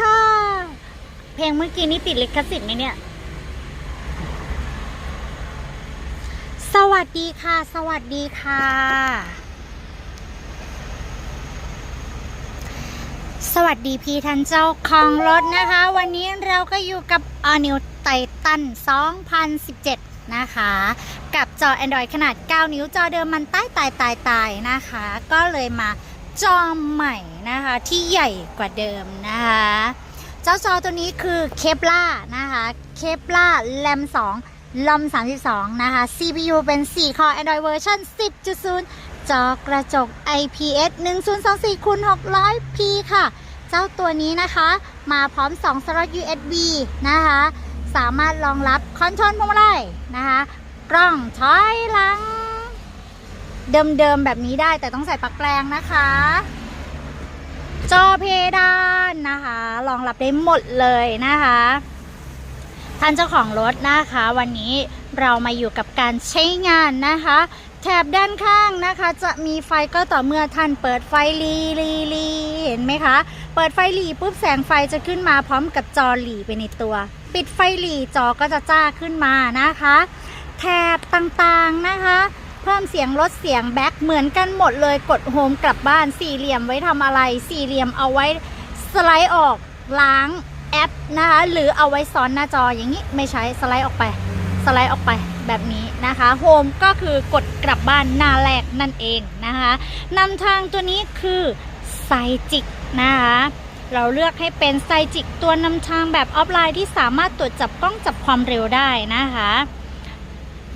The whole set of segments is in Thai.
ค่ะ เพลงเมื่อกี้นี่ติดลิขสิทธิ์ไหมเนี่ย สวัสดีค่ะ สวัสดีค่ะ สวัสดีพี่ทันเจ้าของรถนะคะ วันนี้เราก็อยู่กับ a n e w Titan 2017 นะคะ กับจอ Android ขนาด 9 นิ้วจอเดิมมันใต้ตายตายตายนะคะ ก็เลยมา จอใหม่นะคะที่ใหญ่กว่าเดิมนะคะ เจ้าจอตัวนี้คือเคปล่านะคะเคปล่าแรม2ลอม32 นะคะ CPU เป็น4 core Android version 10.0 จอกระจก IPS 1024คูณ 600 p ค่ะ เจ้าตัวนี้นะคะมาพร้อม 2 สล็อต USB นะคะ สามารถรองรับคอนโทรลพวงมาลัยนะคะ กล้องถอยหลัง เดิมๆแบบนี้ได้แต่ต้องใส่ปลั๊กแปลงนะคะ จอเพดานนะคะรองรับได้หมดเลยนะคะ ท่านเจ้าของรถนะคะ วันนี้เรามาอยู่กับการใช้งานนะคะ แถบด้านข้างนะคะ จะมีไฟก็ต่อเมื่อท่านเปิดไฟลีลีลีเห็นไหมคะ เปิดไฟหลีปุ๊บแสงไฟจะขึ้นมาพร้อมกับจอหลีไปในตัว ปิดไฟหลีจอก็จะจ้าขึ้นมานะคะ แถบต่างๆนะคะ เพิ่มเสียงลดเสียงแบ็คเหมือนกันหมดเลยกดโฮมกลับบ้านสี่เหลี่ยมไว้ทำอะไร สี่เหลี่ยมเอาไว้สไลด์ออกล้างแอปนะคะหรือเอาไว้ซ้อนหน้าจออย่างนี้ไม่ใช้สไลด์ออกไป สไลด์ออกไปแบบนี้นะคะโฮมก็คือกดกลับบ้านหน้าแรกนั่นเองนะคะนำทางตัวนี้คือไซจิกนะคะเราเลือกให้เป็นไซจิกตัวนำทางแบบออฟไลน์ที่สามารถตรวจจับกล้องจับความเร็วได้นะคะ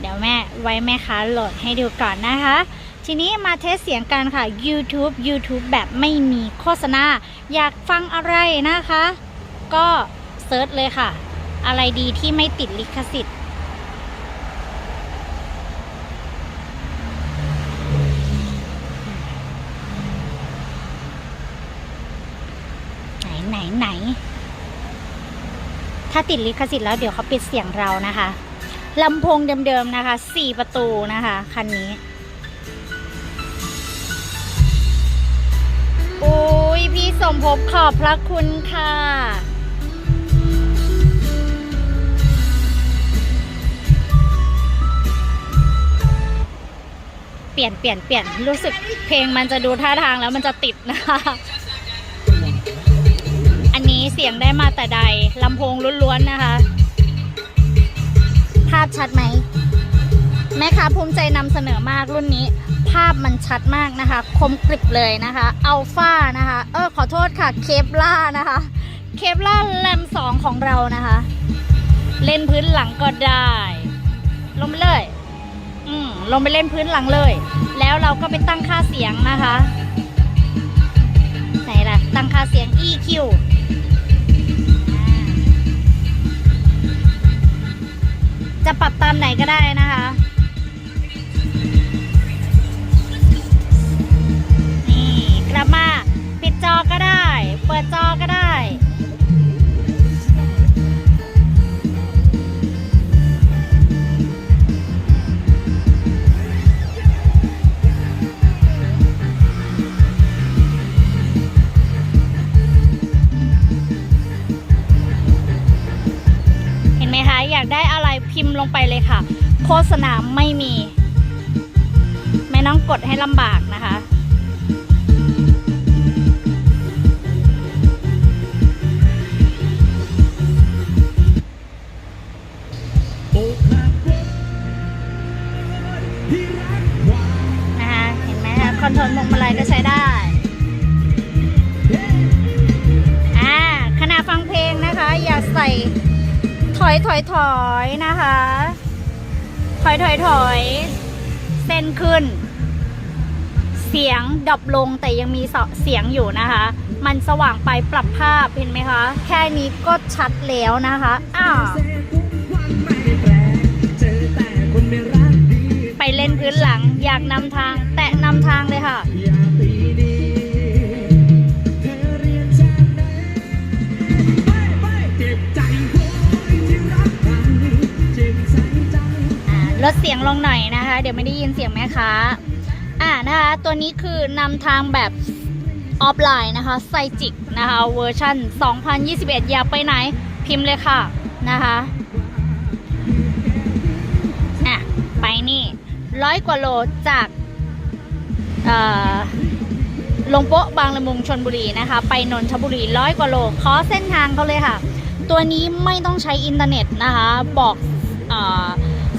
เดี๋ยวแม่ไว้แม่ค้าโหลดให้ดูก่อนนะคะ ทีนี้มาเทสเสียงกันค่ะ YouTube YouTube แบบไม่มีโฆษณา อยากฟังอะไรนะคะ ก็เซิร์ชเลยค่ะ อะไรดีที่ไม่ติดลิขสิทธิ์ไหนไหนไหนถ้าติดลิขสิทธิ์แล้วเดี๋ยวเขาปิดเสียงเรานะคะ ลำโพงเดิมๆนะคะสี่ประตูนะคะคันนี้ โอ้ยพี่สมภพขอบพระคุณค่ะเปลี่ยนเปลี่ยนเปลี่ยนรู้สึกเพลงมันจะดูท่าทางแล้วมันจะติดนะคะ อันนี้เสียงได้มาแต่ใดลำโพงล้วนๆนะคะ ภาพชัดไหมแม่ค้าภูมิใจนำเสนอมากรุ่นนี้ ภาพมันชัดมากนะคะ คมกริบเลยนะคะอัลฟานะคะ เออขอโทษค่ะเคปล่านะคะ เคปล่าแรมสองของเรานะคะ เล่นพื้นหลังก็ได้ ลงไปเลย อืมลงไปเล่นพื้นหลังเลย แล้วเราก็ไปตั้งค่าเสียงนะคะไหนล่ะ ตั้งค่าเสียง EQ จะปรับตามไหนก็ได้นะคะ นี่กลับมา ปิดจอก็ได้ เปิดจอก็ได้ พิมพ์ลงไปเลยค่ะ โฆษณาไม่มี ไม่ต้องกดให้ลำบากนะคะนะคะ อยถอยนะคะ ถอยถอยถอยเส้นขึ้น เสียงดับลงแต่ยังมีเสียงอยู่นะคะ มันสว่างไปปรับภาพเห็นไหมคะ แค่นี้ก็ชัดแล้วนะคะอ้าวไปเล่นพื้นหลังอยากนำทาง แตะนำทางเลยค่ะ ลดเสียงลงหน่อยนะคะ เดี๋ยวไม่ได้ยินเสียงแม่ค้าอ่านะคะ ตัวนี้คือนำทางแบบออฟไลน์นะคะไซจิกนะคะเวอร์ชัน2021 อยาไปไหนพิมพ์เลยค่ะนะคะอะไปนี่ร้อยกว่าโลจากอ่อลงโป๊ะบางละมุงชนบุรีนะคะ ไปนนทบุรีร้อยกว่าโลขอเส้นทางเขาเลยค่ะ ตัวนี้ไม่ต้องใช้อินเทอร์เน็ตนะคะ บอกอ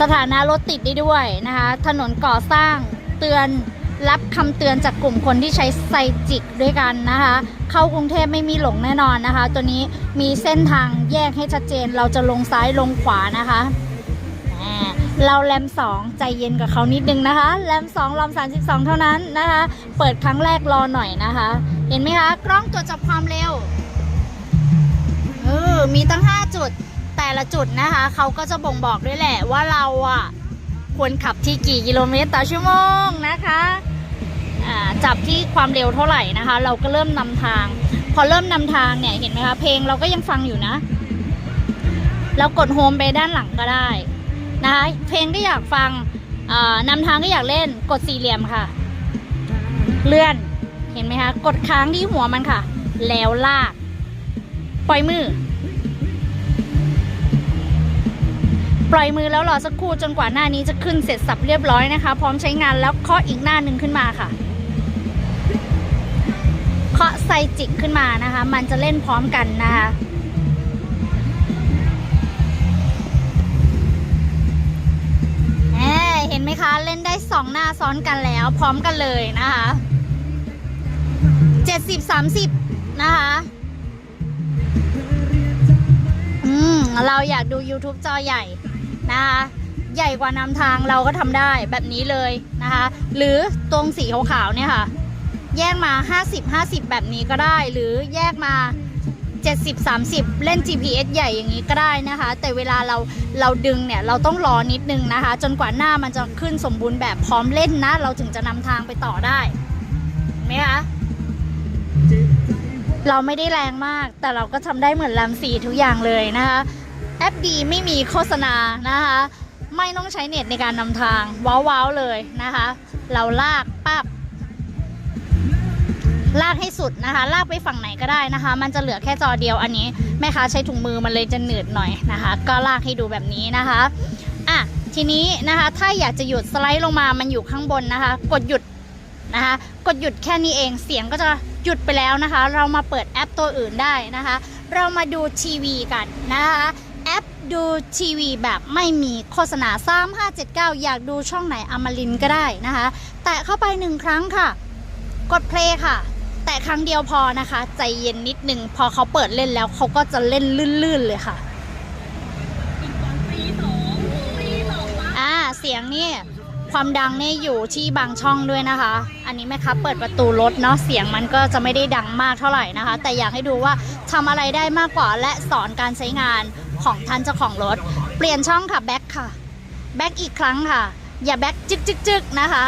สถานะรถติดได้ด้วยนะคะ ถนนก่อสร้างเตือนรับคำเตือนจากกลุ่มคนที่ใช้ไซจิกด้วยกันนะคะ เข้ากรุงเทพไม่มีหลงแน่นอนนะคะ ตัวนี้มีเส้นทางแยกให้ชัดเจน เราจะลงซ้ายลงขวานะคะเราแรม 2 ใจเย็นกับเขานิดนึงนะคะ แรม2ลำ32 เท่านั้นนะคะ เปิดครั้งแรกรอหน่อยนะคะ เห็นไหมคะ กล้องตรวจจับความเร็ว เออ มีตั้ง 5 จุด แต่ละจุดนะคะเขาก็จะบ่งบอกด้วยแหละว่าเราอะควรขับที่กี่กิโลเมตรต่อชั่วโมงนะคะจับที่ความเร็วเท่าไหร่นะคะ เราก็เริ่มนำทาง พอเริ่มนำทางเนี่ยเห็นไหมคะเพลงเราก็ยังฟังอยู่นะ เรากดโฮมไปด้านหลังก็ได้นะคะเพลงก็อยากฟังอ่านำทางก็อยากเล่นกดสี่เหลี่ยมค่ะ เลื่อนเห็นไหมคะ กดค้างที่หัวมันค่ะ แล้วลาก ปล่อยมือ ปล่อยมือแล้วรอสักครู่จนกว่าหน้านี้จะขึ้นเสร็จสับเรียบร้อยนะคะ พร้อมใช้งานแล้วเคาะอีกหน้าหนึ่งขึ้นมาค่ะเคาะไซจิกขึ้นมานะคะ มันจะเล่นพร้อมกันนะคะแหมเห็นไหมคะ เล่นได้สองหน้าซ้อนกันแล้วพร้อมกันเลยนะคะเจ็ดสิบสามสิบนะคะอืมเราอยากดู YouTube จอใหญ่ นะคะใหญ่กว่านำทางเราก็ทำได้แบบนี้เลยนะคะ หรือตรงสีขาวๆเนี่ยค่ะ แยกมา 50 50 แบบนี้ก็ได้ หรือแยกมา 70 30 เล่น GPS ใหญ่อย่างนี้ก็ได้นะคะ แต่เวลาเราเราดึงเนี่ยเราต้องรอนิดนึงนะคะ จนกว่าหน้ามันจะขึ้นสมบูรณ์แบบพร้อมเล่นนะ เราถึงจะนำทางไปต่อได้เห็นไหมคะเราไม่ได้แรงมากแต่เราก็ทำได้เหมือนแรมสีทุกอย่างเลยนะคะ แอปดีไม่มีโฆษณานะคะ ไม่ต้องใช้เน็ตในการนำทาง ว้าวๆเลยนะคะ เราลากปั๊บลากให้สุดนะคะ ลากไปฝั่งไหนก็ได้นะคะ มันจะเหลือแค่จอเดียวอันนี้แม่ค้าใช้ถุงมือมันเลยจะหนืดหน่อยนะคะ ก็ลากให้ดูแบบนี้นะคะอะทีนี้นะคะ ถ้าอยากจะหยุดสไลด์ลงมามันอยู่ข้างบนนะคะ กดหยุดนะคะ กดหยุดแค่นี้เองเสียงก็จะหยุดไปแล้วนะคะ เรามาเปิดแอปตัวอื่นได้นะคะ เรามาดูทีวีกันนะคะ ดูทีวีแบบไม่มีโฆษณา 3579 อยากดูช่องไหนอมรินก็ได้นะคะ แตะเข้าไปหนึ่งครั้งค่ะ กดเพลย์ค่ะ แตะครั้งเดียวพอนะคะ ใจเย็นนิดนึงพอเขาเปิดเล่นแล้วเขาก็จะเล่นลื่นๆเลยค่ะอ่าเสียงนี่ความดังนี่อยู่ที่บางช่องด้วยนะคะ อันนี้แม่ค้าเปิดประตูรถเนาะ เสียงมันก็จะไม่ได้ดังมากเท่าไหร่นะคะ แต่อยากให้ดูว่าทำอะไรได้มากกว่าและสอนการใช้งาน ของท่านเจ้าของรถ เปลี่ยนช่องค่ะแบ็คค่ะแบ็คอีกครั้งค่ะ อย่าแบ็คจึกจึกจึกนะคะ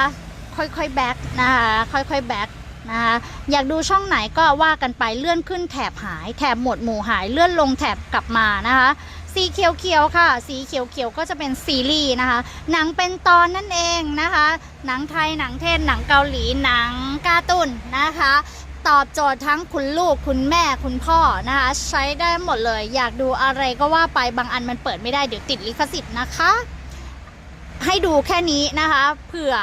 ค่อยๆแบ็คนะคะค่อยๆแบ็คนะคะอยากดูช่องไหนก็ว่ากันไปเลื่อนขึ้นแถบหายแถบหมดหมู่หายเลื่อนลงแถบกลับมานะคะสีเขียวๆค่ะ สีเขียวๆก็จะเป็นซีรีส์นะคะ หนังเป็นตอนนั่นเองนะคะ หนังไทย หนังเทศหนังเกาหลี หนังการ์ตูนนะคะ ตอบโจทย์ทั้งคุณลูกคุณแม่คุณพ่อนะคะ ใช้ได้หมดเลย อยากดูอะไรก็ว่าไปบางอันมันเปิดไม่ได้เดี๋ยวติดลิขสิทธิ์นะคะ ให้ดูแค่นี้นะคะเผื่อ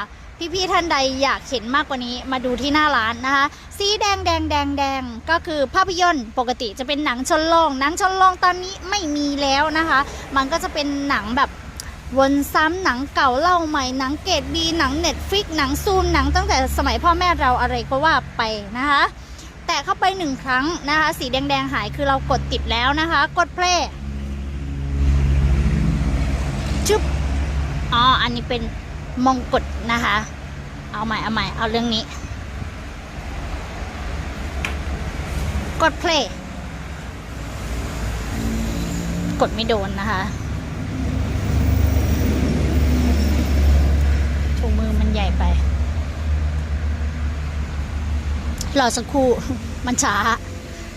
พี่ๆท่านใดอยากเห็นมากกว่านี้มาดูที่หน้าร้านนะคะ สีแดงแดงแดงแดงก็คือภาพยนตร์ปกติจะเป็นหนังชนโลงหนังชนโลงตอนนี้ไม่มีแล้วนะคะ มันก็จะเป็นหนังแบบ วนซ้ำหนังเก่าเล่าใหม่หนังเกรดบีหนังเน็ตฟิกหนังซูมหนังตั้งแต่สมัยพ่อแม่เราอะไรก็ว่าไปนะคะ แต่เข้าไปหนึ่งครั้งนะคะ สีแดงๆหายคือเรากดติดแล้วนะคะ กดเพลย์จุ๊บอ๋ออันนี้เป็นมงกุฎนะคะ เอาใหม่เอาใหม่เอาเรื่องนี้ กดเพลย์กดไม่โดนนะคะ ถุงมือมันใหญ่ไป รอสักครู่ มันช้า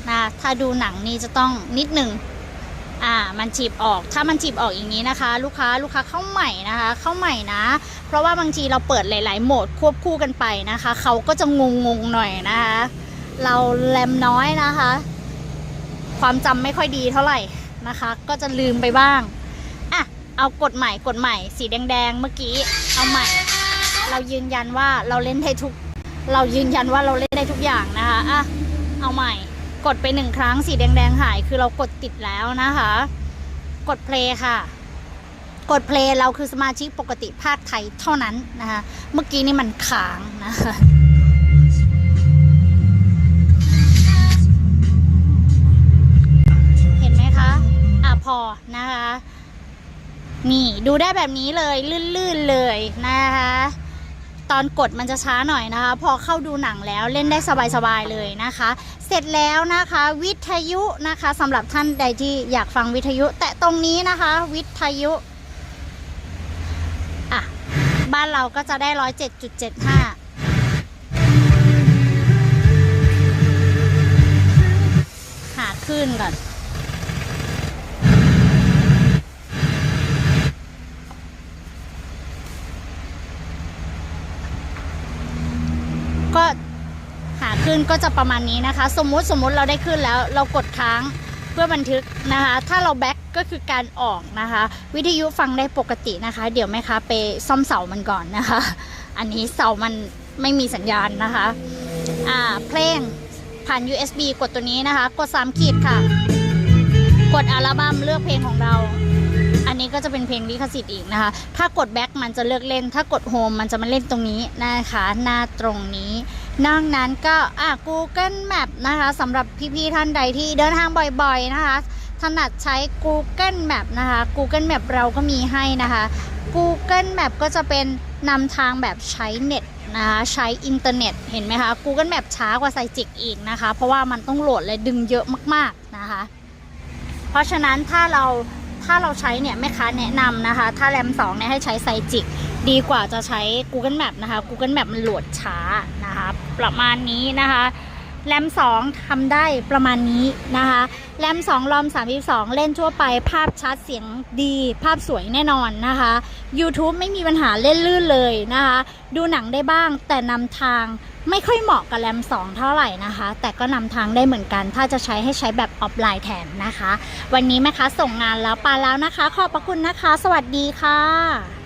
นะถ้าดูหนังนี่จะต้องนิดหนึ่งอ่ามันจีบออกถ้ามันจีบออกอย่างนี้นะคะ ลูกค้าลูกค้าเข้าใหม่นะคะ เข้าใหม่นะ เพราะว่าบางทีเราเปิดหลาย ๆ โหมดควบคู่กันไปนะคะ เขาก็จะงงงๆหน่อยนะคะ เราแรมน้อยนะคะ ความจำไม่ค่อยดีเท่าไหร่นะคะ ก็จะลืมไปบ้างอะเอากดใหม่กดใหม่สีแดง ๆ เมื่อกี้เอาใหม่ เรายืนยันว่าเราเล่นได้ทุก เรายืนยันว่าเราเล่นได้ทุกอย่างนะคะอะเอาใหม่ กดไปหนึ่งครั้งสีแดงๆหาย คือเรากดติดแล้วนะคะ กดเพลย์ค่ะ กดเพลย์เราคือสมาชิกปกติภาคไทยเท่านั้นนะคะ เมื่อกี้นี่มันค้างนะคะเห็นไหมคะ อะพอนะคะนี่ ดูได้แบบนี้เลย ลื่น ๆ เลยนะคะ ตอนกดมันจะช้าหน่อยนะคะ พอเข้าดูหนังแล้วเล่นได้สบายๆเลยนะคะ เสร็จแล้วนะคะวิทยุนะคะสำหรับท่านใดที่อยากฟังวิทยุ แต่ตรงนี้นะคะ วิทยุอะบ้านเราก็จะได้ร้อยเจ็ดจุดเจ็ดห้าหาขึ้นก่อน ก็หา ขึ้นก็จะประมาณนี้นะคะ สมมุติสมมุติเราได้ขึ้นแล้วเรากดค้างเพื่อบันทึกนะคะ ถ้าเราแบ็กก็คือการออกนะคะ วิทยุฟังได้ปกตินะคะ เดี๋ยวแม่ค้าไปซ่อมเสามันก่อนนะคะ อันนี้เสามันไม่มีสัญญาณนะคะอ่าเพลงผ่าน USB กดตัวนี้นะคะ กด3ขีดค่ะ กดอัลบั้มเลือกเพลงของเรา อันนี้ก็จะเป็นเพลงลิขสิทธิ์อีกนะคะ ถ้ากดแบ็คมันจะเลือกเล่น ถ้ากดโฮมมันจะมาเล่นตรงนี้นะคะ หน้าตรงนี้ นอกนั้นก็อะ Google Map นะคะสำหรับพี่ๆท่านใดที่เดินทางบ่อยๆนะคะ ถนัดใช้ Google Map นะคะ Google Map เราก็มีให้นะคะ Google Map ก็จะเป็นนำทางแบบใช้เน็ตนะคะใช้อินเทอร์เน็ตเห็นไหมคะ Google Map ช้ากว่าไซจิกอีกนะคะ เพราะว่ามันต้องโหลดและดึงเยอะมากๆนะคะ เพราะฉะนั้นถ้าเราถ้าเราใช้เนี่ยแม่ค้าแนะนำนะคะ ถ้าแรม2เนี่ยให้ใช้ไซจิกดีกว่าจะใช้ Google Map นะคะ Google Map มันโหลดช้า ประมาณนี้นะคะแรม2ทำได้ประมาณนี้นะคะแรม2รอม 32 เล่นทั่วไปภาพชัดเสียงดี ภาพสวยแน่นอนนะคะ YouTube ไม่มีปัญหาเล่นลื่นเลยนะคะ ดูหนังได้บ้างแต่นำทางไม่ค่อยเหมาะกับแรม 2 เท่าไหร่นะคะ แต่ก็นำทางได้เหมือนกัน ถ้าจะใช้ให้ใช้แบบออฟไลน์แทนนะคะ วันนี้แม่ค้าส่งงานแล้วไปแล้วนะคะ ขอบพระคุณนะคะ สวัสดีค่ะ